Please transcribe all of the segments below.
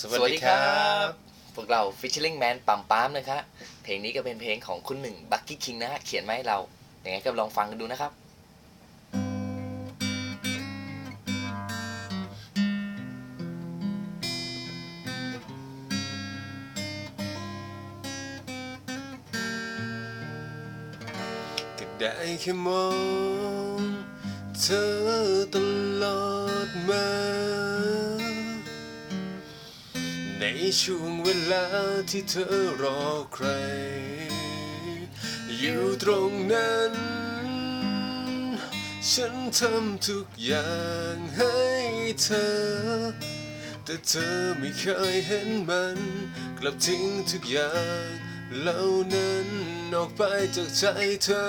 สวัสดีครับ พวกเรา Fishing Man ปั๊มปั๊มนะครับ เพลงนี้ก็เป็นเพลงของคุณหนึ่งบักกี้คิงนะฮะ เขียนมาให้เราอย่างไงก็ลองฟังกันดูนะครับ ก็ได้แค่มองเธอตลอดมา ในช่วงเวลาที่เธอรอใคร อยู่ตรงนั้น ฉันทำทุกอย่างให้เธอ แต่เธอไม่เคยเห็นมัน กลับทิ้งทุกอย่างเหล่านั้นออกไปจากใจเธอ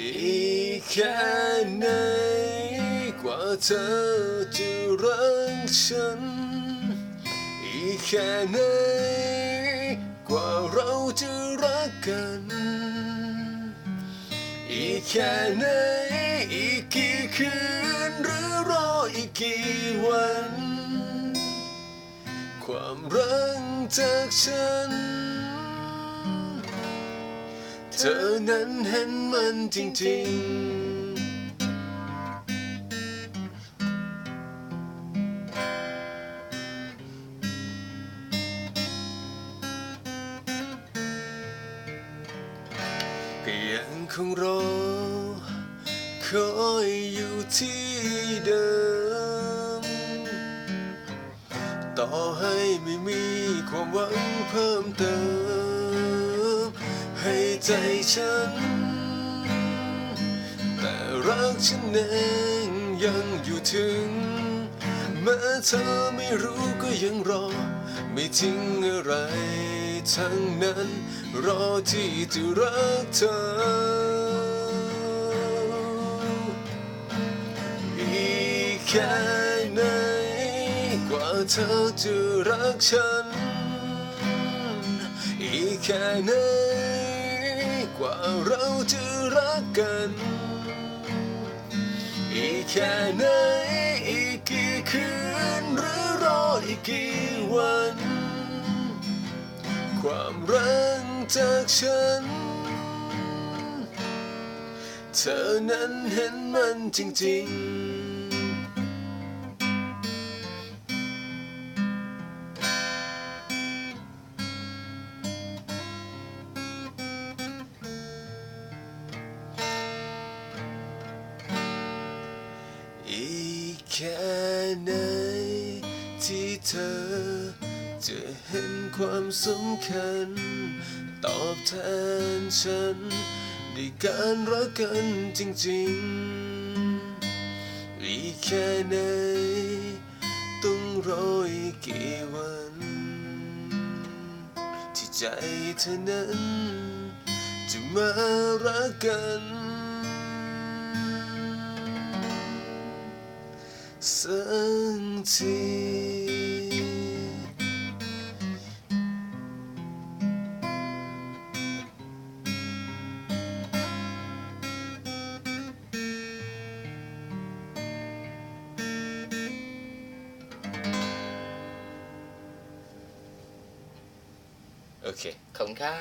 อีกแค่ไหน ว่าเธอจะรักฉัน อีกแค่ไหนกว่าเราจะรักกัน อีกแค่ไหนอีกกี่คืนหรือรออีกกี่วัน ความรักจากฉัน เธอนั้นเห็นมันจริงๆ ก็ยังคงรอคอยอยู่ที่เดิม ต่อให้ไม่มีความหวังเพิ่มเติม ให้ใจฉัน แต่รักฉันเองยังอยู่ถึง แม้เธอไม่รู้ก็ยังรอ ไม่ทิ้งอะไรทั้งนั้น รอที่จะรักเธอ แค่ไหนกว่าเธอจะรักฉัน อีกแค่ไหนกว่าเราจะรักกัน อีกแค่ไหนอีกกี่คืนหรือรออีกกี่วัน ความรักจากฉัน เธอนั้นเห็นมันจริงๆ แค่ไหนที่เธอจะเห็นความสำคัญ ตอบแทนฉันด้วยการรักกันจริงๆอีกแค่ไหนต้องรออีกกี่วัน ที่ใจเธอนั้น จะมารักกัน สักทีโอเคขอบคุณครับ